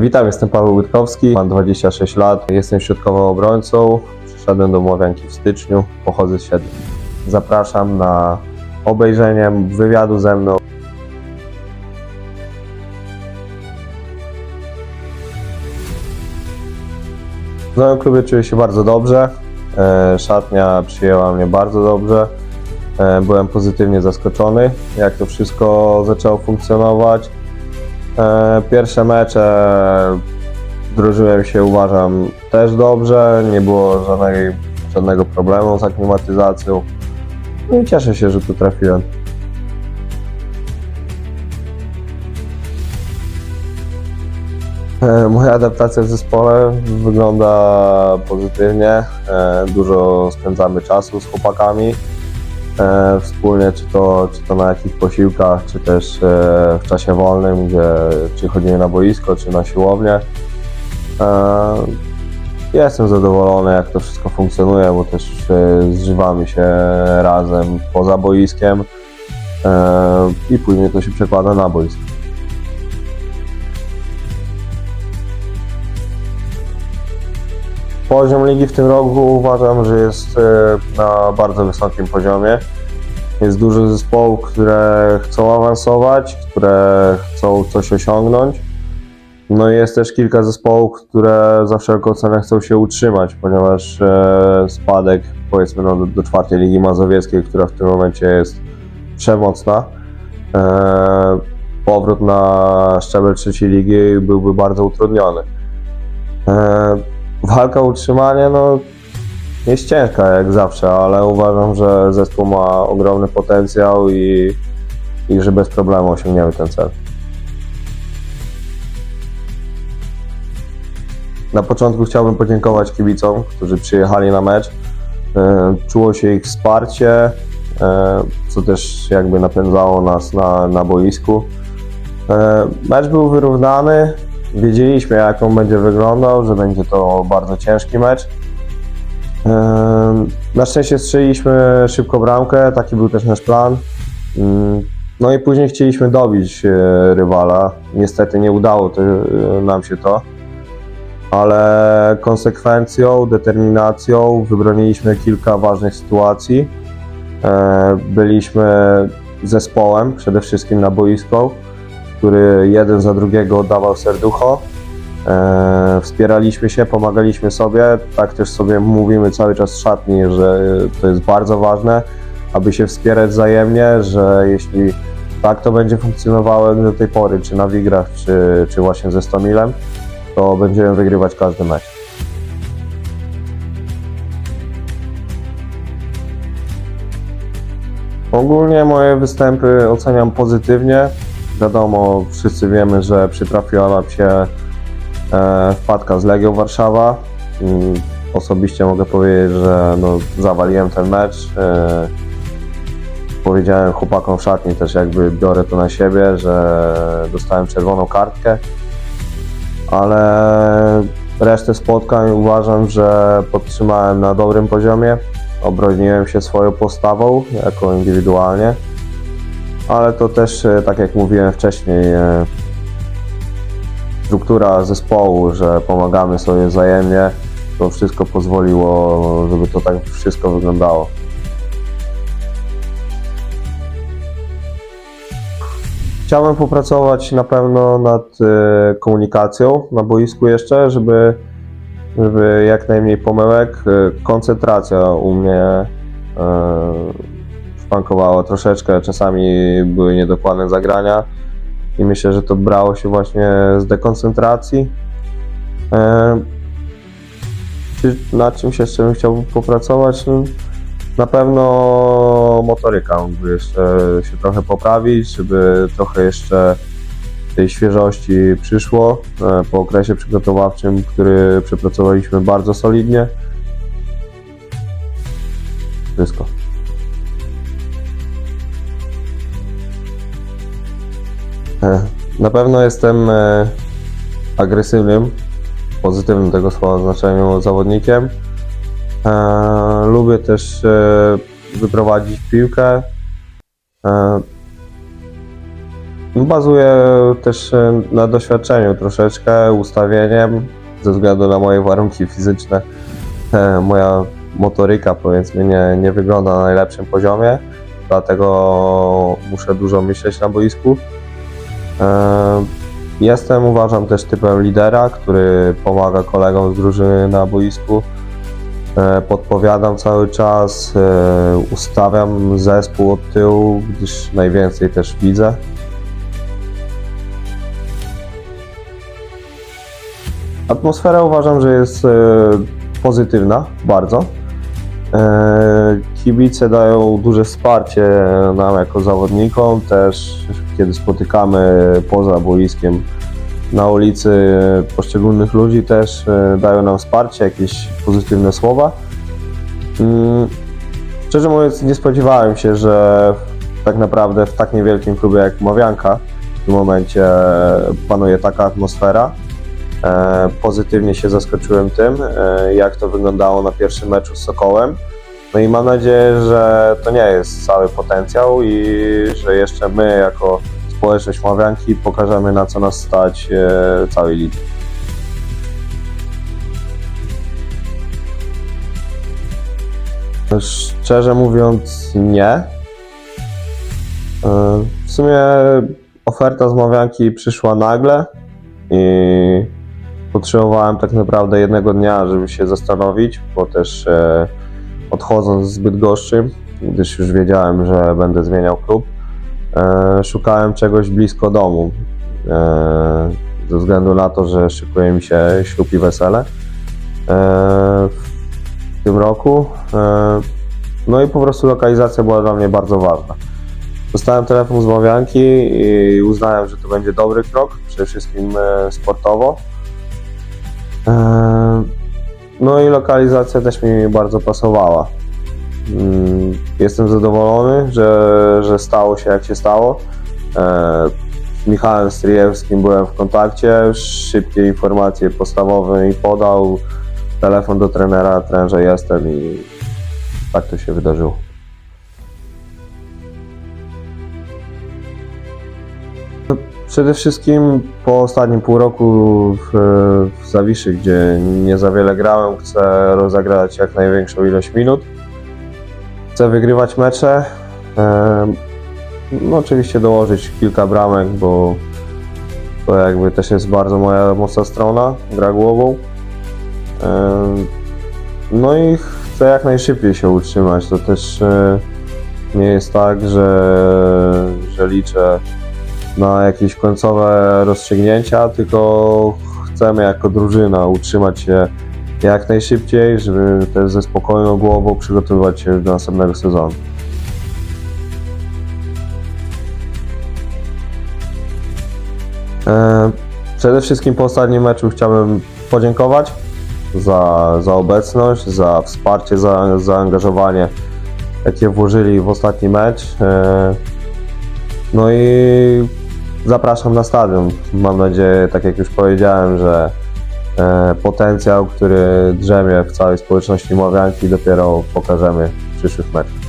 Witam, jestem Paweł Łydkowski, mam 26 lat, jestem środkowym obrońcą. Przyszedłem do Młowianki w styczniu, pochodzę z Siedlec. Zapraszam na obejrzenie wywiadu ze mną. W nowym klubie czuję się bardzo dobrze. E, Szatnia przyjęła mnie bardzo dobrze. E, Byłem pozytywnie zaskoczony, jak to wszystko zaczęło funkcjonować. E, Pierwsze mecze wdrożyłem się, uważam, też dobrze. Nie było żadnej, żadnego problemu z aklimatyzacją. No i cieszę się, że tu trafiłem. E, Moja adaptacja w zespole wygląda pozytywnie. E, Dużo spędzamy czasu z chłopakami e, wspólnie, czy to, czy to na jakichś posiłkach, czy też e, w czasie wolnym, gdzie czy chodzimy na boisko, czy na siłownię. E, Jestem zadowolony, jak to wszystko funkcjonuje, bo też e, zżywamy się razem poza boiskiem e, i później to się przekłada na boisko. Poziom ligi w tym roku uważam, że jest e, na bardzo wysokim poziomie. Jest dużo zespołów, które chcą awansować, które chcą coś osiągnąć. No i jest też kilka zespołów, które za wszelką cenę chcą się utrzymać, ponieważ e, spadek powiedzmy no, do, czwartej ligi mazowieckiej, która w tym momencie jest przemocna. E, powrót na szczebel trzeciej ligi byłby bardzo utrudniony. Walka o utrzymanie no, jest ciężka jak zawsze, ale uważam, że zespół ma ogromny potencjał i, i że bez problemu osiągniemy ten cel. Na początku chciałbym podziękować kibicom, którzy przyjechali na mecz. E, Czuło się ich wsparcie, e, co też jakby napędzało nas na, na boisku. E, Mecz był wyrównany. Wiedzieliśmy, jak on będzie wyglądał, że będzie to bardzo ciężki mecz. E, Na szczęście strzeliliśmy szybko bramkę, taki był też nasz plan. Mm, No i później chcieliśmy dobić e, rywala. Niestety nie udało e, nam się to ale konsekwencją, determinacją wybroniliśmy kilka ważnych sytuacji. E, Byliśmy zespołem, przede wszystkim na boisku, który jeden za drugiego oddawał serducho. E, Wspieraliśmy się, pomagaliśmy sobie. Tak też sobie mówimy cały czas w szatni, że to jest bardzo ważne, aby się wspierać wzajemnie, że jeśli tak to będzie funkcjonowało do tej pory, czy na Wigrach, czy, czy właśnie ze Stomilem, to będziemy wygrywać każdy mecz. Ogólnie moje występy oceniam pozytywnie. Wiadomo, wszyscy wiemy, że przytrafiła nam się e, wpadka z Legią Warszawa. Osobiście mogę powiedzieć, że no, zawaliłem ten mecz. E, powiedziałem chłopakom w szatni też jakby biorę to na siebie, że dostałem czerwoną kartkę ale resztę spotkań uważam, że podtrzymałem na dobrym poziomie. Obroniłem się swoją postawą, jako indywidualnie, ale to też, e, tak jak mówiłem wcześniej, e, struktura zespołu, że pomagamy sobie wzajemnie, to wszystko pozwoliło, żeby to tak wszystko wyglądało. Chciałbym popracować na pewno nad e, komunikacją na boisku jeszcze, żeby, żeby jak najmniej pomyłek. Koncentracja u mnie troszeczkę, czasami były niedokładne zagrania i myślę, że to brało się właśnie z dekoncentracji. E, czy nad czymś jeszcze bym chciał popracować? No, na pewno motoryka mógłby jeszcze się trochę poprawić, żeby trochę jeszcze tej świeżości przyszło e, po okresie przygotowawczym, który przepracowaliśmy bardzo solidnie. Na pewno jestem e, agresywnym, pozytywnym tego słowa znaczeniu zawodnikiem. E, lubię też e, wyprowadzić piłkę. E, Bazuję też na doświadczeniu troszeczkę, ustawieniem, ze względu na moje warunki fizyczne. Moja motoryka powiedzmy nie, nie wygląda na najlepszym poziomie, dlatego muszę dużo myśleć na boisku. E, Jestem, uważam, też typem lidera, który pomaga kolegom z drużyny na boisku. E, Podpowiadam cały czas, e, ustawiam zespół od tyłu, gdyż najwięcej też widzę. Atmosfera uważam, że jest pozytywna, bardzo. E, Kibice dają duże wsparcie nam jako zawodnikom, też kiedy spotykamy poza boiskiem na ulicy poszczególnych ludzi też e, dają nam wsparcie, jakieś pozytywne słowa. Mm, Szczerze mówiąc nie spodziewałem się, że tak naprawdę w tak niewielkim klubie jak Mawianka w tym momencie panuje taka atmosfera. E, Pozytywnie się zaskoczyłem tym, e, jak to wyglądało na pierwszym meczu z Sokołem. No i mam nadzieję, że to nie jest cały potencjał i że jeszcze my jako społeczność Mawianki pokażemy na co nas stać e, całej lidze. Szczerze mówiąc nie. W sumie oferta z Mawianki przyszła nagle i potrzebowałem tak naprawdę jednego dnia, żeby się zastanowić, bo też e, odchodząc z Bydgoszczy, gdyż już wiedziałem, że będę zmieniał klub, e, szukałem czegoś blisko domu. E, ze względu na to, że szykuje mi się ślub i wesele e, w tym roku. E, no i po prostu lokalizacja była dla mnie bardzo ważna. Dostałem telefon z Mawianki i uznałem, że to będzie dobry krok, przede wszystkim e, sportowo. E, No i lokalizacja też mi bardzo pasowała. Mm, Jestem zadowolony, że, że stało się jak się stało. E, Z Michałem Stryjewskim byłem w kontakcie, szybkie informacje podstawowe mi podał, telefon do trenera, trenerze jestem i tak to się wydarzyło. Przede wszystkim po ostatnim pół roku w, w Zawiszy, gdzie nie za wiele grałem, chcę rozegrać jak największą ilość minut. Chcę wygrywać mecze. No oczywiście dołożyć kilka bramek, bo to jakby też jest bardzo moja mocna strona, gra głową. No i chcę jak najszybciej się utrzymać. To też e, nie jest tak, że, że liczę na jakieś końcowe rozstrzygnięcia, tylko chcemy jako drużyna utrzymać się jak najszybciej, żeby też ze spokojną głową przygotowywać się do następnego sezonu. E, Przede wszystkim po ostatnim meczu chciałbym podziękować za, za obecność, za wsparcie, za zaangażowanie, jakie włożyli w ostatni mecz. E, No i zapraszam na stadion. Mam nadzieję, tak jak już powiedziałem, że e, potencjał, który drzemie w całej społeczności Mawianki dopiero pokażemy w przyszłych meczach.